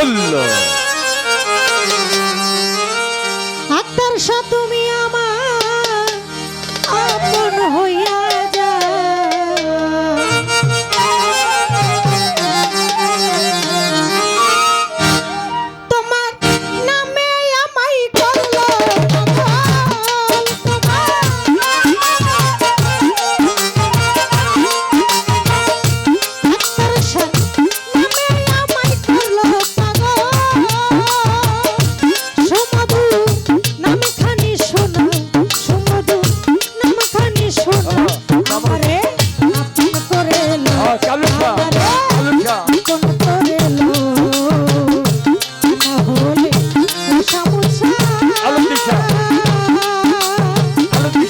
আল্লাহ আত্মার সা তুমি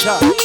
샷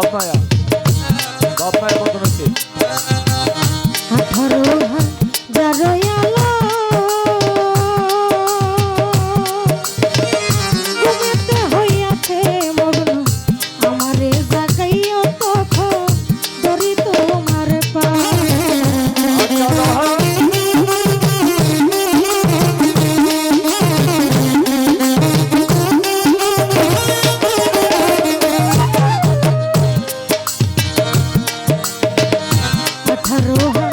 好帅呀 रोहा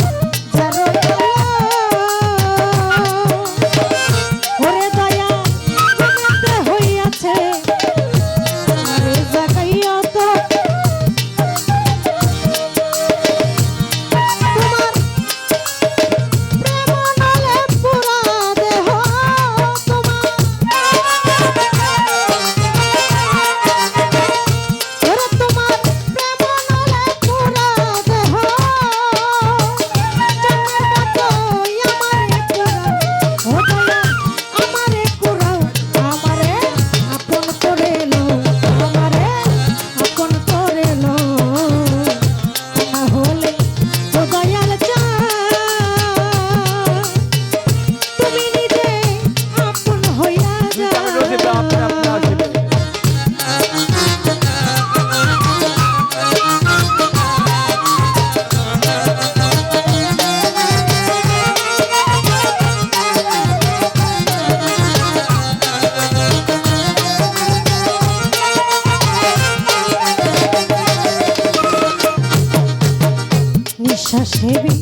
দেবী